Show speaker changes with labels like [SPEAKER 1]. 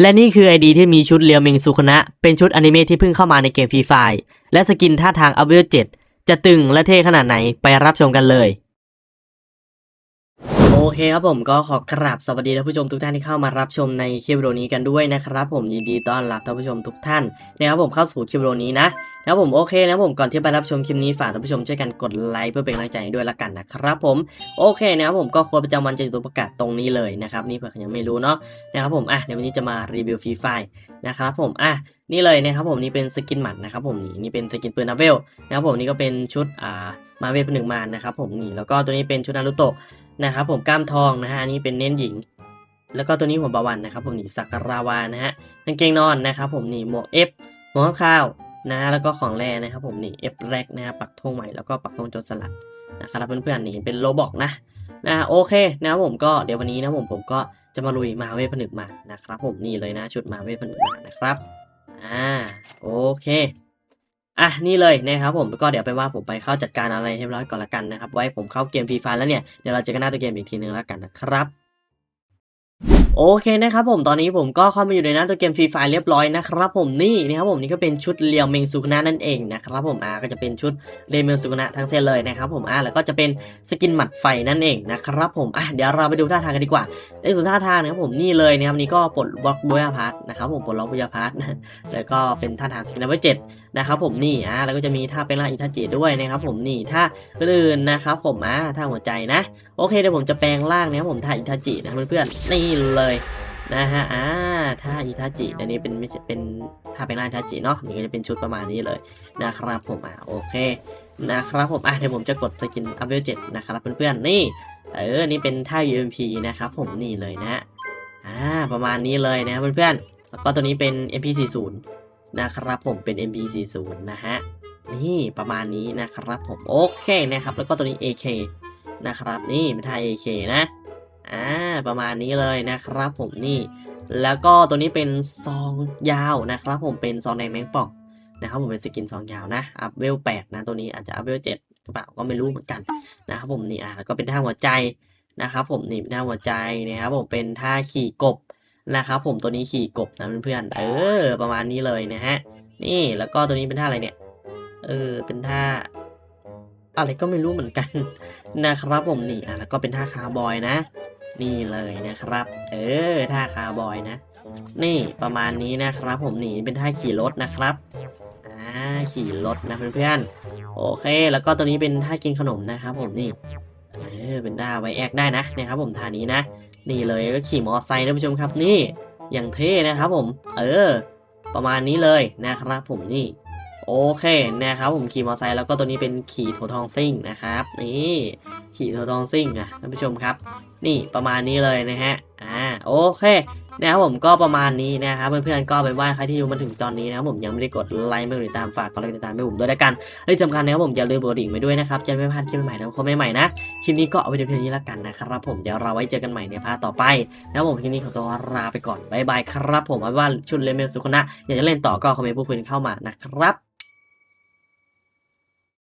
[SPEAKER 1] และนี่คือไอดีที่มีชุดเรียวเมงสุคนะ เป็นชุดอนิเมะที่เพิ่งเข้ามาในเกมฟรีไฟและสกินท่าทางอเวลเจ็ดจะตึงและเท่ขนาดไหนไปรับชมกันเลย โอเคครับผมก็ขอกราบสวัสดีท่านผู้ชมทุกท่านที่เข้ามารับชมในคลิปวิดีโอนี้กันด้วยนะครับ ผมยินดีต้อนรับท่านผู้ชมทุกท่านนะครับผมเข้าสู่คลิปวิดีโอนี้นะนะผมโอเคนะผมก่อนที่ไปรับชมคลิปนี้ฝากท่านผู้ชมช่วยกันกดไลค์เพื่อเป็นกำลังใจด้วยละกันนะครับผมโอเคนะครับผมก็ค้ดประจำวันจะอยู่ตัวประกาศตรงนี้เลยนะครับนี่เผื่อใครยังไม่รู้เนาะนะครับผมอะเดี๋ยววันนี้จะมารีวิวฟรีไฟนะครับผมอะนี่เลยนะครับผมนี่เป็นสกินหมัดนะครับผมนี่นี่เป็นสกินปืนนาเวลนะครับผมนี่ก็เป็นชุดอ่ามาเวลเป็นหนึ่งมานนะครับผมนี่แล้วก็ตัวนี้เป็นชุดนารุโตะนะครับผมกล้ามทองนะฮะอันนี้เป็นเน้นหญิงแล้วก็ตัวนี้หัวบาวันนะครับผมนี่สักการาวานะฮะกางเกงนอนนะครับผมนี่หมวกเอฟหมวกข้าว นะแล้วก็ของแร่นะครับผมนี่เอฟแรกนะปักธงใหม่แล้วก็ปักธงโจรสลัดนะครับเพื่อนๆนี่เป็นโลบอกนะนะโอเคนะผมก็เดี๋ยววันนี้นะผมผมก็จะมาลุยมาเวผนึกมานะครับ ผมนี่เลยนะชุดมาเวผนึกมานะครับอ่าโอเคอะนี่เลยนะครับผมก็เดี๋ยวไปว่าผมไปเข้าจัดการอะไรเรียบร้อยก่อนละกันนะครับ ไว้ผมเข้าเกมฟรีไฟแล้วเนี่ยเดี๋ยวเราจอกันหน้าตัวเกมอีกทีนึงแล้วกันนะครับโอเคนะครับผมตอนนี้ผมก็เข้ามาอยู่ในหน้าตัวเกมฟรีไฟเรียบร้อยนะครับผมนี่นะครับผมนี่ก็เป็นชุดเรียวเมงสุกนะนั่นเองนะครับผมอ่าก็จะเป็นชุดเรียวเมงสุกนะทั้งเซตเลยนะครับผมอ่าแล้วก็จะเป็นสกินหมัดไฟนั่นเองนะครับผมอะเดี๋ยวเราไปดูท่าทางกันดีกว่า ในส่วนท่าทางนะครับผมนี่เลยนะครับนี่ก็ปลดบล็อกบุยาพาร์ทนะครับผมปลดล็อกบุยาพาร์ทแล้วก็เป็นท่าทางสกินนับเจ็ดนะครับผมนี่อ่าแล้วก็จะมีท่าเป็นล่าอิทาจิด้วยนะครับผมนี่ท่าอื่นนะครับผมอ่าท่าหัวใจนะ โอเคเดี๋ยวผมจะแปลงร่างนะครับผมท่าอิทาจินะเพื่อนๆนี่เลยนะฮะอ่าท่าอิทาจิ อันนี้เป็นไม่ใช่เป็นท่าแปลงร่างอิทาจิเนาะนี่ก็จะเป็นชุดประมาณนี้เลยนะครับผมอ่าโอเคนะครับผมอะเดี๋ยวผมจะกดสกินอัพเวลเจ็ดนะครับเพื่อนๆนี่เออนี่เป็นท่า UMP นะครับผมนี่เลยนะฮะอ่าประมาณนี้เลยนะเพื่อนๆแล้วก็ตัวนี้เป็น MP40 นะครับผมเป็น MP40 นะฮะนี่ประมาณนี้นะครับผมโอเคนะครับแล้วก็ตัวนี้ AK นะครับนี่เป็นท่า AK นะ อ่าประมาณนี้เลยนะครับผมนี่ แล้วก็ตัวนี้เป็นซองยาวนะครับ ผมเป็นซองแดงแมงป่องนะครับผมเป็นสกินซองยาวนะอัพเวล8นะตัวนี้อาจจะอัพเวล7หรือเปล่าก็ไม่รู้เหมือนกันนะครับผมนี่อะแล้วก็เป็นท่าหัวใจนะครับผมนี่ท่าหัวใจนะครับผมเป็นท่าขี่กบนะครับผมตัวนี้ขี่กบนะเพื่อนๆเออ ประมาณนี้เลยนะฮะนี่แล้วก็ตัวนี้เป็นท่าอะไรเนี่ย เออเป็นท่าอะไรก็ไม่รู้เหมือนกันนะครับผมนี่อะแล้วก็เป็นท่าคาร์บอยนะ นี่เลยนะครับ เออท่าคาร์บอยนะ นี่ประมาณนี้นะครับ ผมนี่เป็นท่าขี่รถนะครับอ่าขี่รถนะเพื่อนๆโอเค แล้วก็ตัวนี้เป็นท่ากินขนมนะครับ ผมนี่เออเป็นท่าไว้แอกได้นะนะครับ ผมท่านี้นะนี่เลยก็ขี่มอไซค์ท่านผู้ชมครับนี่อย่างเท่นะครับผม เออ ประมาณนี้เลยนะครับผมนี่ โอเคนะครับผมขี่มอเตอร์ไซค์แล้วก็ตัวนี้เป็นขี่โถทองซิ่งนะครับนี่ขี่โถทองซิ่งนะท่านผู้ชมครับ นี่ประมาณนี้เลยนะฮะอ่าโอเคนะครับผมก็ประมาณนี้นะครับเพื่อนๆก็เป็นว่าใครที่อยู่มาถึงตอนนี้นะครับผมยังไม่ได้กดไลค์ไม่กดติดตามฝากกดไลค์กดติดตามให้ผมด้วยล้วกันที่สำคัญนะครับผมอย่าลืมกดดิ่งไว้ด้วยนะครับจะไม่พลาดคลิปใหม่แล้วคนใหม่ๆนะคลิปนี้ก็เอาไว้เพียงนี้ล้วกันนะครับผมเดี๋ยวเราไว้เจอกันใหม่ในพาร์ทต่อไปนะครับผมคลิปนี้ขอตัวลาไปก่อนบายบายครับผมเอาว่าชุดเลเมลสุขนะอยากจะเล่นต่อก็คอมเมนต์พูดคุยเข้ามานะครับ